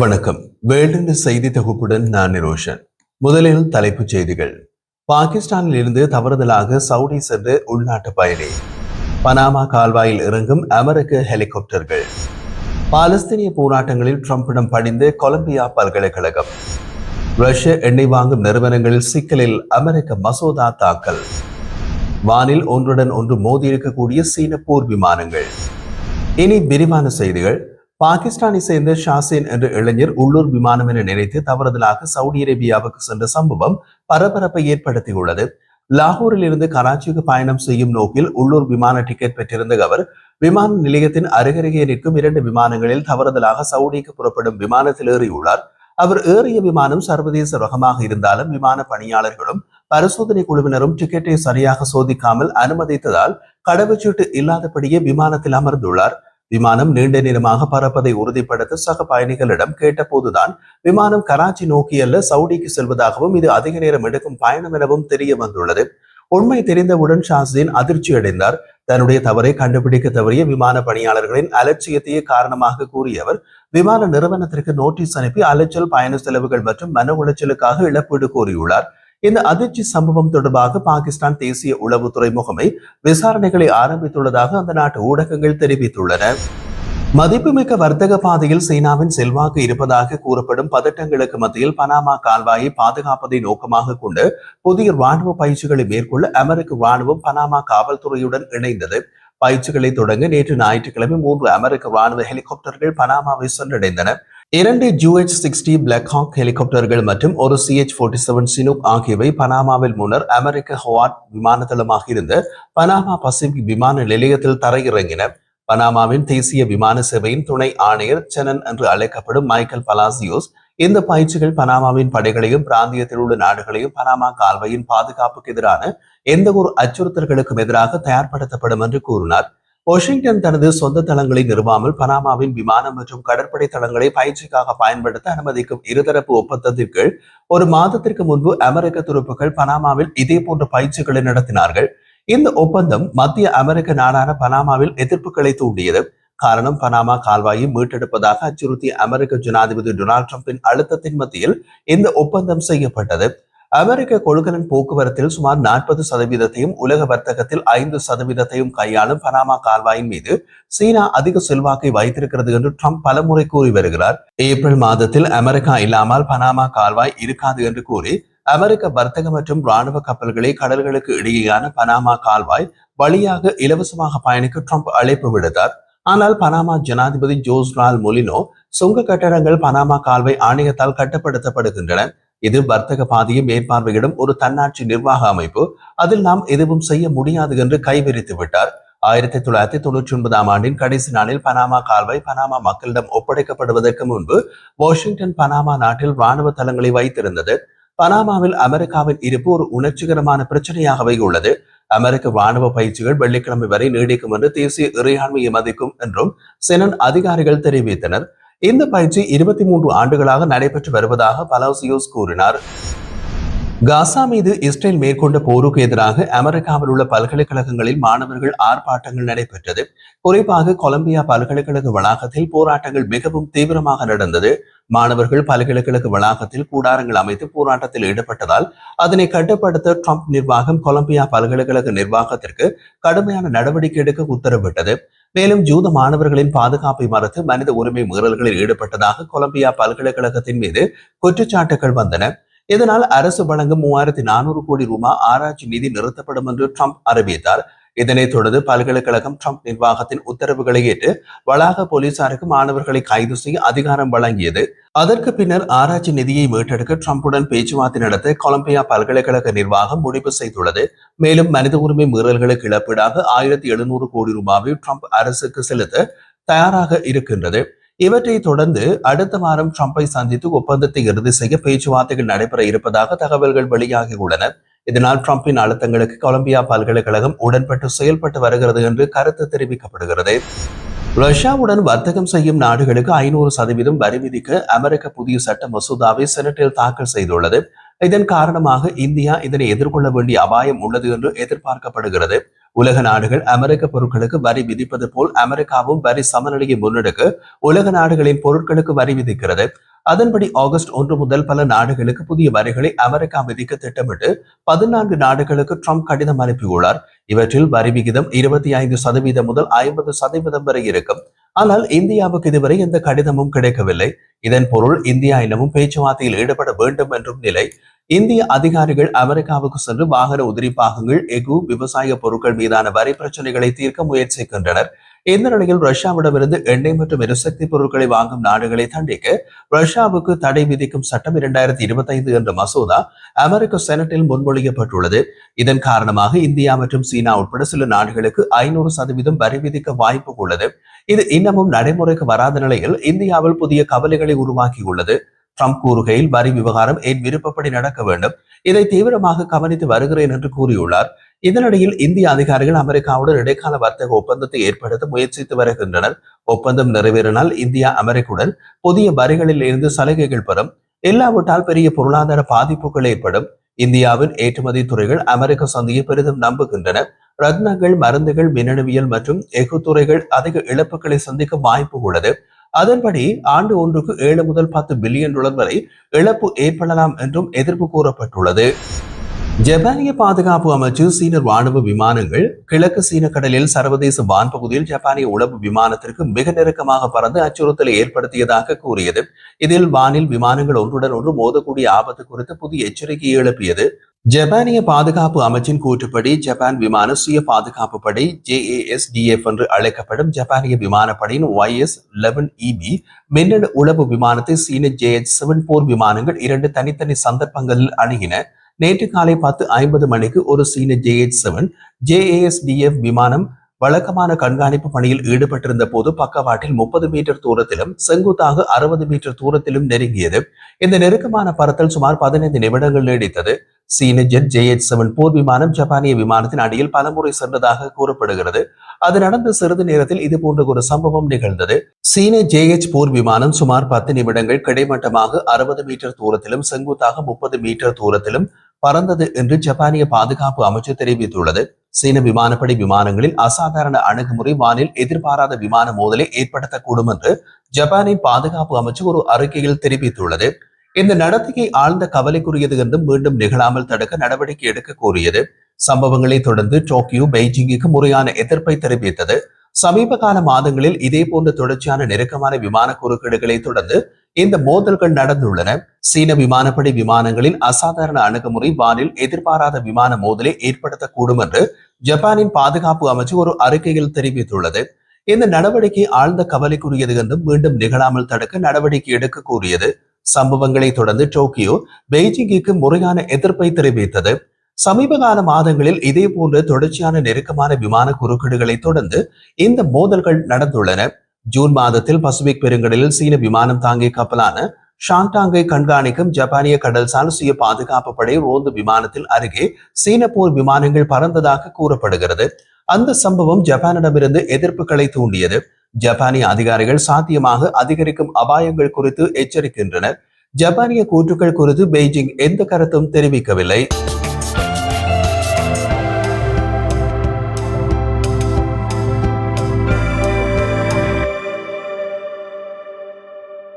வணக்கம். வேல்டு செய்தி தொகுப்புடன் நான் நிரோஷன். முதலில் தலைப்புச் செய்திகள். பாகிஸ்தானில் இருந்து தவறுதலாக சவுடி சென்று உள்நாட்டு பயணி. பனாமா கால்வாயில் இறங்கும் அமெரிக்க ஹெலிகாப்டர்கள். பாலஸ்தீனிய போராட்டங்களில் ட்ரம்பிடம் பணிந்து கொலம்பியா பல்கலைக்கழகம். ரஷ்ய எண்ணெய் வாங்கும் நிறுவனங்களில் சிக்கலில் அமெரிக்க மசோதா தாக்கல். வானில் ஒன்றுடன் ஒன்று மோதியிருக்கக்கூடிய சீன போர் விமானங்கள். இனி விரிவான செய்திகள். பாகிஸ்தானை சேர்ந்த ஷாசேன் என்ற இளைஞர் உள்ளூர் விமானம் என நினைத்து தவறுதலாக சவுதி அரேபியாவுக்கு சென்ற சம்பவம் பரபரப்பை ஏற்படுத்தியுள்ளது. லாகூரில் இருந்து கராச்சிக்கு பயணம் செய்யும் நோக்கில் உள்ளூர் விமான டிக்கெட் பெற்றிருந்த அவர் விமான நிலையத்தின் அருகருகே நிற்கும் இரண்டு விமானங்களில் தவறுதலாக சவுடிக்கு புறப்படும் விமானத்தில் ஏறியுள்ளார். அவர் ஏறிய விமானம் சர்வதேச ரகமாக இருந்தாலும் விமான பணியாளர்களும் பரிசோதனை குழுவினரும் டிக்கெட்டை சரியாக சோதிக்காமல் அனுமதித்ததால் கடவுச்சீட்டு இல்லாதபடியே விமானத்தில் அமர்ந்துள்ளார். விமானம் நீண்ட நேரமாக பறப்பதை உறுதிப்படுத்த சக பயணிகளிடம் கேட்டபோதுதான் விமானம் கராச்சி நோக்கியல்ல சவுடிக்கு செல்வதாகவும் இது அதிக நேரம் எடுக்கும் பயணம் எனவும் தெரிய வந்துள்ளது. உண்மை தெரிந்தவுடன் ஷாஸ்தீன் அதிர்ச்சி அடைந்தார். தன்னுடைய தவறை கண்டுபிடிக்க தவறிய விமான பணியாளர்களின் அலட்சியத்தையே காரணமாக கூறியவர் விமான நிறுவனத்திற்கு நோட்டீஸ் அனுப்பி அலைச்சல் பயண செலவுகள் மற்றும் மன உளைச்சலுக்காக இழப்பீடு கோரியுள்ளார். இந்த அதிர்ச்சி சம்பவம் தொடர்பாக பாகிஸ்தான் தேசிய உளவுத்துறை முகமை விசாரணைகளை ஆரம்பித்துள்ளதாக அந்த நாட்டு ஊடகங்கள் தெரிவித்துள்ளன. மதிப்புமிக்க வர்த்தக பாதையில் சீனாவின் செல்வாக்கு இருப்பதாக கூறப்படும் பதட்டங்களுக்கு மத்தியில் பனாமா கால்வாயை பாதுகாப்பதை நோக்கமாக கொண்டு புதிய ராணுவ பயிற்சிகளை மேற்கொள்ள அமெரிக்க ராணுவம் பனாமா காவல்துறையுடன் இணைந்தது. பயிற்சிகளை தொடங்க நேற்று ஞாயிற்றுக்கிழமை மூன்று அமெரிக்க ராணுவ ஹெலிகாப்டர்கள் பனாமாவை சென்றடைந்தன. இரண்டு ஜூஎச் சிக்ஸ்டி பிளாக் ஹாக் ஹெலிகாப்டர்கள் மற்றும் ஒரு சிஎச் ஃபோர்ட்டி செவன் சினூப் ஆகியவை பனாமாவில் முன்னர் அமெரிக்க ஹோவாட் விமான தளமாக இருந்த பனாமா பசிபிக் விமான நிலையத்தில் தரையிறங்கின. பனாமாவின் தேசிய விமான சேவையின் துணை ஆணையர் செனன் என்று அழைக்கப்படும் மைக்கேல் பலாசியோஸ் இந்த பயிற்சிகள் பனாமாவின் படைகளையும் பிராந்தியத்தில் உள்ள நாடுகளையும் பனாமா கால்வாயின் பாதுகாப்புக்கு எதிரான எந்த ஒரு அச்சுறுத்தல்களுக்கும் எதிராக தயார்படுத்தப்படும் என்று கூறினார். வாஷிங்டன் தனது சொந்த தளங்களை நிறுவாமல் பனாமாவின் விமானம் மற்றும் கடற்படை தளங்களை பயிற்சிக்காக பயன்படுத்த அனுமதிக்கும் இருதரப்பு ஒப்பந்தத்திற்கு ஒரு மாதத்திற்கு முன்பு அமெரிக்க துருப்புகள் பனாமாவில் இதே போன்ற பயிற்சிகளை நடத்தினார்கள். இந்த ஒப்பந்தம் மத்திய அமெரிக்க நாடான பனாமாவில் எதிர்ப்புகளை தூண்டியது. காரணம் பனாமா கால்வாயை மீட்டெடுப்பதாக அச்சுறுத்திய அமெரிக்க ஜனாதிபதி டொனால்ட் டிரம்பின் அழுத்தத்தின் மத்தியில் இந்த ஒப்பந்தம் செய்யப்பட்டது. அமெரிக்க கொள்கலன் போக்குவரத்தில் சுமார் நாற்பது சதவீதத்தையும் உலக வர்த்தகத்தில் ஐந்து சதவீதத்தையும் கையாளும் பனாமா கால்வாயின் மீது சீனா அதிக செல்வாக்கை வைத்திருக்கிறது என்று ட்ரம்ப் பலமுறை கூறி வருகிறார். ஏப்ரல் மாதத்தில் அமெரிக்கா இல்லாமல் பனாமா கால்வாய் இருக்காது என்று கூறி அமெரிக்க வர்த்தக மற்றும் ராணுவ கப்பல்களை கடல்களுக்கு இடையேயான பனாமா கால்வாய் வழியாக இலவசமாக பயணிக்க ட்ரம்ப் அழைப்பு விடுத்தார். ஆனால் பனாமா ஜனாதிபதி ஜோஸ்ரால் மொலினோ சுங்க கட்டடங்கள் பனாமா கால்வாய் ஆணையத்தால் கட்டுப்படுத்தப்படுகின்றன. இது வர்த்தக பாதையை மேற்பார்வையிடும் ஒரு தன்னாட்சி நிர்வாக அமைப்பு. அதில் நாம் எதுவும் செய்ய முடியாது என்று கைவிரித்து விட்டார். ஆயிரத்தி தொள்ளாயிரத்தி தொண்ணூற்றி ஒன்பதாம் ஆண்டின் கடைசி நாளில் பனாமா கால்வாய் பனாமா மக்களிடம் ஒப்படைக்கப்படுவதற்கு முன்பு வாஷிங்டன் பனாமா நாட்டில் ராணுவ தளங்களை வைத்திருந்தது. பனாமாவில் அமெரிக்காவின் இருப்பு ஒரு உணர்ச்சிகரமான பிரச்சனையாகவே உள்ளது. அமெரிக்க ராணுவ பயிற்சிகள் வெள்ளிக்கிழமை வரை நீடிக்கும் என்று தேசிய இறையாண்மையை மதிக்கும் என்றும் செனன் அதிகாரிகள் தெரிவித்தனர். இந்த பயிற்சி இருபத்தி மூன்று ஆண்டுகளாக நடைபெற்று வருவதாக பலோசியோஸ் கூறினார். காசா மீது இஸ்ரேல் மேற்கொண்ட போருக்கு எதிராக அமெரிக்காவில் உள்ள பல்கலைக்கழகங்களில் மாணவர்கள் ஆர்ப்பாட்டங்கள் நடைபெற்றது. குறிப்பாக கொலம்பியா பல்கலைக்கழக வளாகத்தில் போராட்டங்கள் மிகவும் தீவிரமாக நடந்தது. மாணவர்கள் பல்கலைக்கழக வளாகத்தில் கூடாரங்கள் அமைத்து போராட்டத்தில் ஈடுபட்டதால் அதனை கட்டுப்படுத்த ட்ரம்ப் நிர்வாகம் கொலம்பியா பல்கலைக்கழக நிர்வாகத்திற்கு கடுமையான நடவடிக்கை எடுக்க உத்தரவிட்டது. மேலும் ஜூத மாணவர்களின் பாதுகாப்பை மறுத்து மனித உரிமை மீறல்களில் ஈடுபட்டதாக கொலம்பியா பல்கலைக்கழகத்தின் மீது குற்றச்சாட்டுகள் வந்தன. இதனால் அரசு வழங்கும் மூவாயிரத்தி நானூறு கோடி ரூபாய் ஆராய்ச்சி நிதி நிறுத்தப்படும் என்று ட்ரம்ப் அறிவித்தார். இதனைத் தொடர்ந்து பல்கலைக்கழகம் ட்ரம்ப் நிர்வாகத்தின் உத்தரவுகளை ஏற்று வளாக போலீசாருக்கு மாணவர்களை கைது செய்ய அதிகாரம் வழங்கியது. அதற்கு பின்னர் ஆராய்ச்சி நிதியை மீட்டெடுக்க ட்ரம்புடன் பேச்சுவார்த்தை நடத்த கொலம்பியா பல்கலைக்கழக நிர்வாகம் முடிவு செய்துள்ளது. மேலும் மனித உரிமை மீறல்களுக்கு இழப்பீடாக ஆயிரத்தி எழுநூறு கோடி ரூபாவை ட்ரம்ப் அரசுக்கு செலுத்த தயாராக இருக்கின்றது. இவற்றை தொடர்ந்து அடுத்த வாரம் ட்ரம்பை சந்தித்து ஒப்பந்தத்தை இறுதி செய்ய பேச்சுவார்த்தைகள் நடைபெற இருப்பதாக தகவல்கள் வெளியாகியுள்ளன இதனால் ட்ரம்பின் அழுத்தங்களுக்கு கொலம்பியா பல்கலைக்கழகம் உடன்பட்டு செயல்பட்டு வருகிறது என்று கருத்து தெரிவிக்கப்படுகிறது. ரஷ்யாவுடன் வர்த்தகம் செய்யும் நாடுகளுக்கு ஐநூறு சதவீதம் வரி விதிக்க அமெரிக்க புதிய சட்ட மசோதாவை செனட்டில் தாக்கல் செய்துள்ளது. இதன் காரணமாக இந்தியா இதனை எதிர்கொள்ள வேண்டிய அபாயம் உள்ளது என்று எதிர்பார்க்கப்படுகிறது. உலக நாடுகள் அமெரிக்க பொருட்களுக்கு வரி விதிப்பது போல் அமெரிக்காவும் வரி சமநிலையை முன்னெடுக்க உலக நாடுகளின் பொருட்களுக்கு வரி விதிக்கிறது. அதன்படி ஆகஸ்ட் ஒன்று முதல் பல நாடுகளுக்கு புதிய வரிகளை அமெரிக்கா விதிக்க திட்டமிட்டு பதினான்கு நாடுகளுக்கு ட்ரம்ப் கடிதம் அனுப்பியுள்ளார். இவற்றில் வரி விகிதம் இருபத்தி ஐந்து சதவீதம் முதல் ஐம்பது சதவீதம் வரை இருக்கும். ஆனால் இந்தியாவுக்கு இதுவரை எந்த கடிதமும் கிடைக்கவில்லை. இதன் பொருள் இந்தியா இன்னமும் பேச்சுவார்த்தையில் ஈடுபட வேண்டும் என்றும் நிலை. இந்திய அதிகாரிகள் அமெரிக்காவுக்கு சென்று வாகன உதிரி பாகங்கள் எஃகு விவசாய பொருட்கள் மீதான வரி பிரச்சனைகளை தீர்க்க முயற்சிக்கின்றனர். இந்த நிலையில் ரஷ்யாவிடமிருந்து எண்ணெய் மற்றும் எரிசக்தி பொருட்களை வாங்கும் நாடுகளை தண்டிக்க ரஷ்யாவுக்கு தடை விதிக்கும் சட்டம் இரண்டாயிரத்தி இருபத்தி ஐந்து என்ற மசோதா அமெரிக்க செனட்டில் முன்மொழியப்பட்டுள்ளது. இதன் காரணமாக இந்தியா மற்றும் சீனா உட்பட சில நாடுகளுக்கு ஐநூறு சதவீதம் வரி விதிக்க வாய்ப்பு உள்ளது. இது இன்னமும் நடைமுறைக்கு வராத நிலையில் இந்தியாவில் புதிய கவலைகளை உருவாக்கியுள்ளது. ட்ரம்ப் கூறுகையில் வரி விவகாரம் என் விருப்பப்படி நடக்க வேண்டும்? இதை தீவிரமாக கவனித்து வருகிறேன் என்று கூறியுள்ளார். இதனிடையில் இந்திய அதிகாரிகள் அமெரிக்காவுடன் இடைக்கால வர்த்தக ஒப்பந்தத்தை ஏற்படுத்த முயற்சித்து வருகின்றனர். ஒப்பந்தம் நிறைவேறினால் இந்தியா அமெரிக்காவுடன் புதிய வரிகளில் இருந்து சலுகைகள் பெறும். இல்லாவிட்டால் பெரிய பொருளாதார பாதிப்புகள் ஏற்படும். இந்தியாவின் ஏற்றுமதி துறைகள் அமெரிக்க சந்தையை பெரிதும் நம்புகின்றன. ரத்னங்கள் மருந்துகள் மின்னணுவியல் மற்றும் எஃகு துறைகள் அதிக இழப்புகளை சந்திக்க வாய்ப்பு உள்ளது. அதன்படி ஆண்டு ஒன்றுக்கு ஏழு முதல் பத்து பில்லியன் டாலர் வரை இழப்பு ஏற்படலாம் என்றும் எதிர்ப்பு கூறப்பட்டுள்ளது. ஜப்பானிய பாதுகாப்பு அமைச்சு சீன ராணுவ விமானங்கள் கிழக்கு சீன கடலில் சர்வதேச வான்பகுதியில் ஜப்பானிய உளவு விமானத்திற்கு மிக நெருக்கமாக பறந்து அச்சுறுத்தலை ஏற்படுத்தியதாக கூறியது. இதில் வானில் விமானங்கள் ஒன்றுடன் ஒன்று மோதக்கூடிய ஆபத்து குறித்து புதிய எச்சரிக்கையை எழுப்பியது. ஜப்பானிய பாதுகாப்பு அமைச்சின் கூற்றுப்படி ஜப்பான் விமான சுய பாதுகாப்பு படை ஜேஏஎஸ்டிஎஃப் என்று அழைக்கப்படும் ஜப்பானிய விமானப்படையின் ஒய்எஸ் லெவன் இபி மின்னணு உளவு விமானத்தை சீன ஜேஎச் செவன் போர் விமானங்கள் இரண்டு தனித்தனி சந்தர்ப்பங்களில் அணுகின. நேற்று காலை பத்து ஐம்பது மணிக்கு ஒரு சீன ஜேஎச் செவன் ஜேஏஎஸ்டிஎஃப் விமானம் வழக்கமான கண்காணிப்பு பணியில் ஈடுபட்டிருந்த போது பக்கவாட்டில் முப்பது மீட்டர் தூரத்திலும் செங்குத்தாக அறுபது மீட்டர் தூரத்திலும் நெருங்கியது. இந்த நெருக்கமான பறத்தல் சுமார் பதினைந்து நிமிடங்கள் நீடித்தது. சீன ஜெட் ஜேஎச் செவன் போர் விமானம் ஜப்பானிய விமானத்தின் அடியில் பலமுறை சென்றதாக கூறப்படுகிறது. அது நடந்த சிறிது நேரத்தில் இது போன்ற ஒரு சம்பவம் நிகழ்ந்தது. சீன ஜேஎச் போர் விமானம் சுமார் பத்து நிமிடங்கள் கிடைமட்டமாக அறுபது மீட்டர் தூரத்திலும் செங்குத்தாக முப்பது மீட்டர் தூரத்திலும் பறந்தது என்று ஜப்பானிய பாதுகாப்பு அமைச்சர் தெரிவித்துள்ளது. சீன விமானப்படை விமானங்களில் அசாதாரண அணுகுமுறை வானில் எதிர்பாராத விமான மோதலை ஏற்படுத்தக்கூடும் என்று ஜப்பானின் பாதுகாப்பு அமைச்சு ஒரு அறிக்கையில் தெரிவித்துள்ளது. இந்த நடத்தையை ஆழ்ந்த கவலைக்குரியது என்றும் மீண்டும் நிகழாமல் தடுக்க நடவடிக்கை எடுக்க கோரியது. சம்பவங்களை தொடர்ந்து டோக்கியோ பெய்ஜிங்குக்கு முறையான எதிர்ப்பை தெரிவித்தது. சமீப கால மாதங்களில் இதே போன்ற தொடர்ச்சியான நெருக்கமான விமான குறுக்கீடுகளை தொடர்ந்து இந்த மோதல்கள் நடந்துள்ளன. சீன விமானப்படை விமானங்களின் அசாதாரண அணுகுமுறை வானில் எதிர்பாராத விமான மோதலை ஏற்படுத்தக்கூடும் என்று ஜப்பானின் பாதுகாப்பு அமைச்சு ஒரு அறிக்கையில் தெரிவித்துள்ளது. இந்த நடவடிக்கை ஆழ்ந்த கவலைக்குரியது என்றும் மீண்டும் நிகழாமல் தடுக்க நடவடிக்கை எடுக்க கூறியது. சம்பவங்களை தொடர்ந்து டோக்கியோ பெய்ஜிங்கிற்கு முறையான எதிர்ப்பை தெரிவித்தது. சமீப கால மாதங்களில் இதே போன்ற தொடர்ச்சியான நெருக்கமான விமான குறுக்கீடுகளை தொடர்ந்து இந்த மோதல்கள் நடந்துள்ளன. ஜூன் மாதத்தில் பசிபிக் பெருங்கடலில் சீன விமானம் தாங்கிய கப்பலான ஷாங்டாங்கை கண்காணிக்கும் ஜப்பானிய கடல்சார் சுய பாதுகாப்பு படை ரோந்து விமானத்தில் அருகே சீன போர் விமானங்கள் பறந்ததாக கூறப்படுகிறது. அந்த சம்பவம் ஜப்பானிடமிருந்து எதிர்ப்புகளை தூண்டியது. ஜப்பானிய அதிகாரிகள் சாத்தியமாக அதிகரிக்கும் அபாயங்கள் குறித்து எச்சரிக்கின்றனர். ஜப்பானிய கூற்றுக்கள் குறித்து பெய்ஜிங் எந்த கருத்தும் தெரிவிக்கவில்லை.